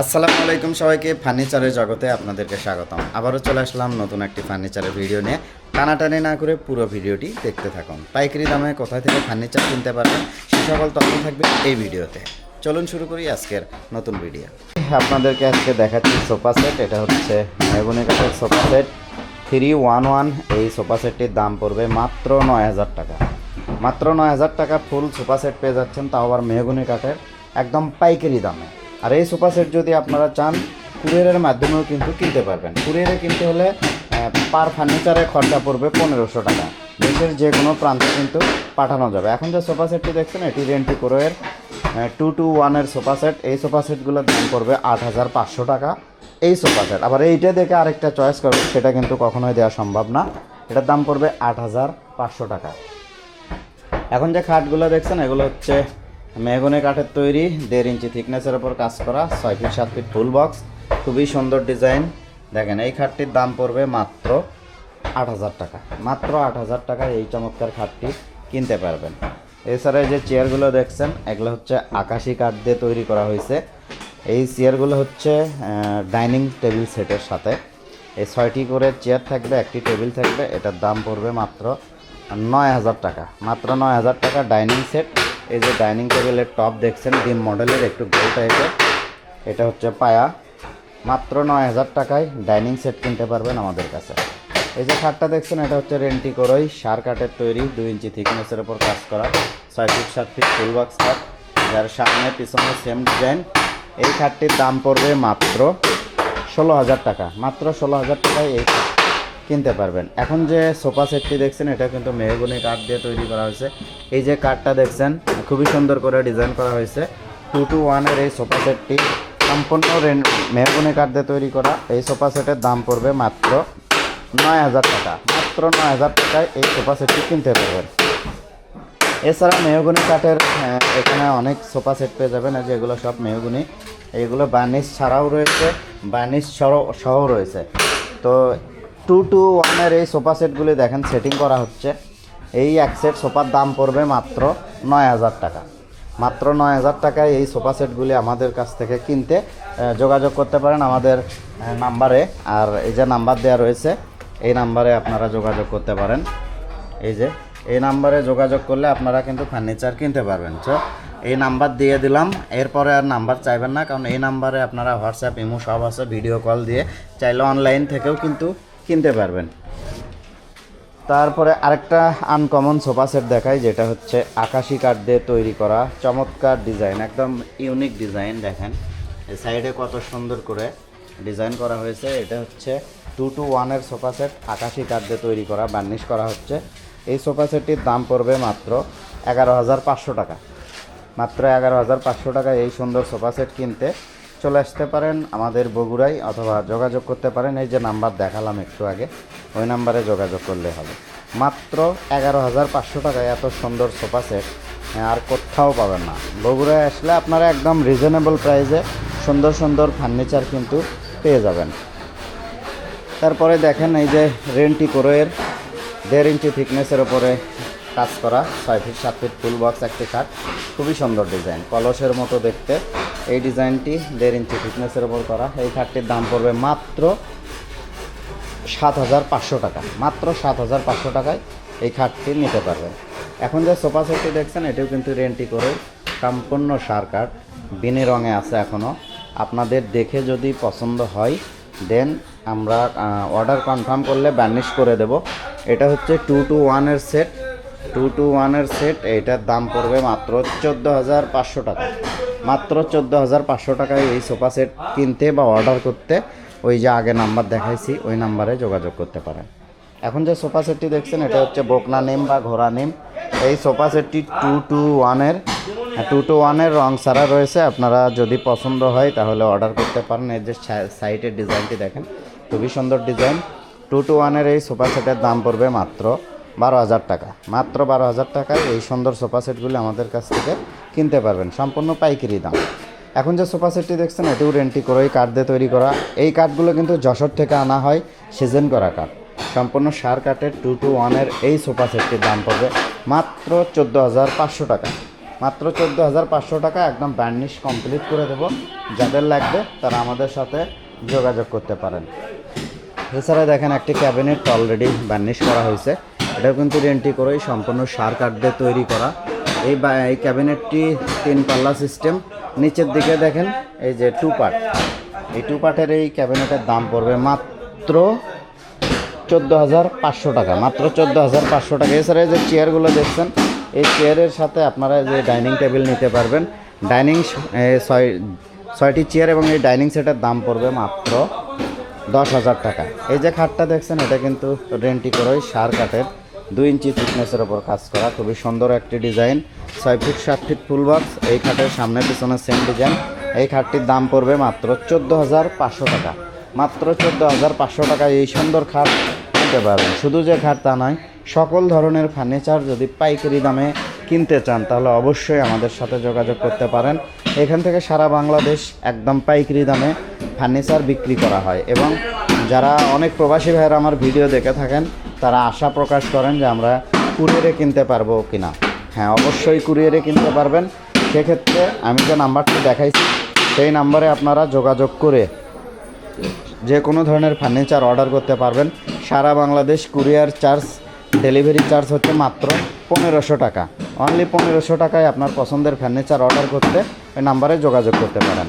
আসসালামু আলাইকুম সবাইকে, ফার্নিচারের জগতে আপনাদেরকে স্বাগতম। আবারও চলে আসলাম নতুন একটি ফার্নিচারের ভিডিও নিয়ে। টানাটানি না করে পুরো ভিডিওটি দেখতে থাকুন। পাইকারি দামে কোথায় থেকে ফার্নিচার কিনতে পারবেন, সে সকল তথ্য থাকবে এই ভিডিওতে। চলুন শুরু করি আজকের নতুন ভিডিও। আপনাদেরকে আজকে দেখাচ্ছি সোফা সেট, এটা হচ্ছে মেগুনি কাঠের sofa set. Three one one, এই সোফা সেটটির দাম পড়বে মাত্র নয় হাজার টাকা। মাত্র নয় হাজার টাকা ফুল সোফা সেট পেয়ে যাচ্ছেন তাও আবার মেহগুনি কাঠের, একদম পাইকারি দামে। আর এই সোফা সেট যদি আপনারা চান, কুরিয়ারের মাধ্যমেও কিন্তু কিনতে পারবেন। কুরিয়ারে কিনতে হলে পার ফার্নিচারে খরচা পড়বে পনেরোশো টাকা। দেশের যে কোনো প্রান্তে কিন্তু পাঠানো যাবে। এখন যে সোফা সেটটি দেখছেন, এটি রেন্টি কোরোয়ের টু টু ওয়ানের সোফা সেট। এই সোফা সেটগুলোর দাম পড়বে আট হাজার পাঁচশো টাকা। এই সোফা সেট। আবার এইটা দেখে আরেকটা চয়েস করবে সেটা কিন্তু কখনোই দেওয়া সম্ভব না। এটার দাম পড়বে আট হাজার পাঁচশো টাকা। এখন যে খাটগুলো দেখছেন, এগুলো হচ্ছে মেহগনি কাঠের তৈরি, দেড় ইঞ্চি থিকনেসের ওপর কাজ করা, ছয় ফিট সাত ফিট ফুল বক্স খুবই সুন্দর ডিজাইন দেখেন, এই খাটটির দাম পড়বে মাত্র আট হাজার টাকা। মাত্র আট হাজার টাকায় এই চমৎকার খাটটি কিনতে পারবেন। এছাড়া যে চেয়ারগুলো দেখছেন, এগুলো হচ্ছে আকাশি কাঠ দিয়ে তৈরি করা হয়েছে। এই চেয়ারগুলো হচ্ছে ডাইনিং টেবিল সেটের সাথে। এই ছয়টি করে চেয়ার থাকবে, একটি টেবিল থাকবে, এটার দাম পড়বে মাত্র নয় হাজার টাকা। মাত্র নয় হাজার টাকা ডাইনিং সেট এই যে ডাইনিং টেবিলের টপ দেখছেন, ডিম মডেলের একটু গোল টাইপের এটা হচ্ছে পায়া। মাত্র নয় হাজার টাকায় ডাইনিং সেট কিনতে পারবেন আমাদের কাছে। এই যে খাটটা দেখছেন, এটা হচ্ছে রেন্টি করই সার কাঠের তৈরি, দুই ইঞ্চি থিকনেসের ওপর কাজ করা। ছয় ফিট সাত ফিট ফুল বক্স খাট যার সামনে পিছনে সেম ডিজাইন এই খাটটির দাম পড়বে মাত্র ষোলো হাজার টাকা। মাত্র ষোলো হাজার টাকায় এই কিনতে পারবেন। এখন যে সোফা সেটটি দেখছেন এটা কিন্তু মেহগুনি কাঠ দিয়ে তৈরি করা হয়েছে। এই যে কাঠটা দেখছেন খুবই সুন্দর করে ডিজাইন করা হয়েছে। টু টু ওয়ানের এই সোফা সেটটি সম্পূর্ণ মেহগুনি কাঠ দিয়ে তৈরি করা। এই সোফা সেটের দাম পড়বে মাত্র নয় হাজার টাকা। মাত্র নয় হাজার টাকায় এই সোফা সেটটি কিনতে পারবেন। এছাড়া মেহগুনি কাঠের আহ, এখানে অনেক সোফা সেট পেয়ে যাবেন। যেগুলো সব মেহগুনি। এইগুলো বার্নিশ ছাড়াও রয়েছে বার্নিশ সহ রয়েছে। তো টু টু ওয়ানের এই সোফা সেটগুলি দেখেন সেটিং করা হচ্ছে। এই এক সেট সোফার দাম পড়বে মাত্র নয় হাজার টাকা। মাত্র নয় হাজার টাকায় এই সোফা সেটগুলি আমাদের কাছ থেকে কিনতে যোগাযোগ করতে পারেন আমাদের নাম্বারে। আর এই যে নাম্বার দেওয়া রয়েছে, এই নাম্বারে আপনারা যোগাযোগ করতে পারেন। এই যে, এই নাম্বারে যোগাযোগ করলে আপনারা কিন্তু ফার্নিচার কিনতে পারবেন। তো এই নাম্বার দিয়ে দিলাম, এরপরে আর নাম্বার চাইবেন না, কারণ এই নাম্বারে আপনারা হোয়াটসঅ্যাপ ইমো সব আছে ভিডিও কল দিয়ে। চাইলে অনলাইন থেকেও কিন্তু কিনতে পারবেন। তারপরে আরেকটা আনকমন সোফা সেট দেখাই, যেটা হচ্ছে আকাশি কাঠ দিয়ে তৈরি করা, চমৎকার ডিজাইন একদম ইউনিক ডিজাইন দেখেন। সাইডে কত সুন্দর করে ডিজাইন করা হয়েছে। এটা হচ্ছে টু টু ওয়ানের সোফা সেট আকাশি কাঠ দিয়ে তৈরি করা বার্নিশ করা হচ্ছে। এই সোফা সেটটির দাম পড়বে মাত্র এগারো হাজার পাঁচশো টাকা। মাত্র এগারো হাজার পাঁচশো টাকায় এই সুন্দর সোফা সেট কিনতে চলে আসতে পারেন আমাদের বগুড়ায় অথবা যোগাযোগ করতে পারেন। এই যে নাম্বার দেখালাম একটু আগে, ওই নাম্বারে যোগাযোগ করলে হবে। মাত্র এগারো হাজার পাঁচশো টাকায় এত সুন্দর সোফা সেট আর কোথাও পাবেন না। বগুড়ায় আসলে আপনারা একদম রিজনেবল প্রাইসে সুন্দর সুন্দর ফার্নিচার কিন্তু পেয়ে যাবেন। তারপরে দেখেন এই যে রেন্টি কোরোয়ের দেড় ইঞ্চি থিকনেসের ওপরে কাজ করা, ছয় ফিট সাত ফিট ফুল বক্স একটি খাট। খুবই সুন্দর ডিজাইন। কলসের মতো দেখতে। এই ডিজাইনটি দেড় ইঞ্চি ফিটনেসের ওপর করা। এই খাটটির দাম পড়বে মাত্র সাত হাজার পাঁচশো টাকা। মাত্র সাত হাজার পাঁচশো টাকায় এই খাটটি নিতে পারবেন। এখন যে সোফা সেটটি দেখছেন, এটিও কিন্তু রেন্টি করে সম্পূর্ণ সার কাঠ। বিনি রঙে আছে এখনও আপনাদের দেখে যদি পছন্দ হয়, দেন আমরা অর্ডার কনফার্ম করলে বার্নিশ করে দেব। এটা হচ্ছে টু টু ওয়ানের সেট টু টু ওয়ানের সেট এটার দাম পড়বে মাত্র চোদ্দ হাজার পাঁচশো টাকা। মাত্র চোদ্দ হাজার পাঁচশো টাকায় এই সোফা সেট কিনতে বা অর্ডার করতে ওই যে আগে নাম্বার দেখাইছি, ওই নাম্বারে যোগাযোগ করতে পারেন। এখন যে সোফা সেটটি দেখছেন, এটা হচ্ছে বকনা নেম বা ঘোড়া নেম। এই সোফা সেটটি টু টু ওয়ানের টু টু ওয়ানের রং সারা রয়েছে। আপনারা যদি পছন্দ হয়, তাহলে অর্ডার করতে পারেন। এর যে সাইটের ডিজাইনটি দেখেন, খুবই সুন্দর ডিজাইন। টু টু ওয়ানের এই সোফা সেটের দাম পড়বে মাত্র বারো হাজার টাকা। মাত্র বারো হাজার টাকায় এই সুন্দর সোফা সেটগুলি আমাদের কাছ থেকে কিনতে পারবেন। সম্পূর্ণ পাইকারি দাম। এখন যে সোফা সেটটি দেখছেন, এটিও রেন্টি করে ওই কাঠ দিয়ে তৈরি করা। এই কাঠগুলো কিন্তু যশোর থেকে আনা হয় সিজন করা কাঠ। সম্পূর্ণ সার কাঠের টু টু ওয়ানের এই সোফা সেটটির দাম পড়বে মাত্র চোদ্দ হাজার পাঁচশো টাকা। মাত্র চোদ্দ হাজার পাঁচশো টাকা একদম বার্নিশ কমপ্লিট করে দেবো। যাদের লাগবে তারা আমাদের সাথে যোগাযোগ করতে পারেন। এছাড়া দেখেন, একটি ক্যাবিনেট অলরেডি বার্নিশ করা হয়েছে। এটাও কিন্তু রেন্টি করেই সম্পূর্ণ সার কাঠ দিয়ে তৈরি করা। এই এই ক্যাবিনেটটি তিন পাল্লা সিস্টেম নিচের দিকে দেখেন, এই যে টু পার্ট এই টু পার্টের এই ক্যাবিনেটের দাম পড়বে মাত্র চোদ্দ হাজার পাঁচশো টাকা, মাত্র চোদ্দ হাজার পাঁচশো টাকা। এছাড়া এই যে চেয়ারগুলো দেখছেন, এই চেয়ারের সাথে আপনারা যে ডাইনিং টেবিল নিতে পারবেন। ডাইনিং ছয়, ছয়টি চেয়ার এবং এই ডাইনিং সেটের দাম পড়বে মাত্র দশ হাজার টাকা। এই যে খাটটা দেখছেন, এটা কিন্তু রেন্টি করেই সার কাঠের দুই ইঞ্চি থিকনেসের ওপর কাজ করা। খুবই সুন্দর একটি ডিজাইন ছয় ফিট সাত ফিট ফুল বক্স এই খাটের সামনে পিছনে সেম ডিজাইন এই খাটটির দাম পড়বে মাত্র চোদ্দ হাজার পাঁচশো টাকা। মাত্র চোদ্দ হাজার পাঁচশো টাকায় এই সুন্দর খাট কিনতে পারবেন। শুধু যে খাট তা নয়, সকল ধরনের ফার্নিচার যদি পাইকারি দামে কিনতে চান, তাহলে অবশ্যই আমাদের সাথে যোগাযোগ করতে পারেন। এখান থেকে সারা বাংলাদেশ একদম পাইকারি দামে ফার্নিচার বিক্রি করা হয়। এবং যারা অনেক প্রবাসী ভাইয়েরা আমার ভিডিও দেখে থাকেন তারা আশা প্রকাশ করেন যে আমরা কুরিয়ারে কিনতে পারব কিনা। হ্যাঁ অবশ্যই কুরিয়ারে কিনতে পারবেন। সেক্ষেত্রে আমি যে নাম্বারটি দেখাইছি, সেই নাম্বারে আপনারা যোগাযোগ করে যে কোনো ধরনের ফার্নিচার অর্ডার করতে পারবেন। সারা Bangladesh courier charge, delivery charge হচ্ছে মাত্র পনেরোশো টাকা। অনলি পনেরোশো টাকায় আপনার পছন্দের ফার্নিচার অর্ডার করতে ওই নাম্বারে যোগাযোগ করতে পারেন।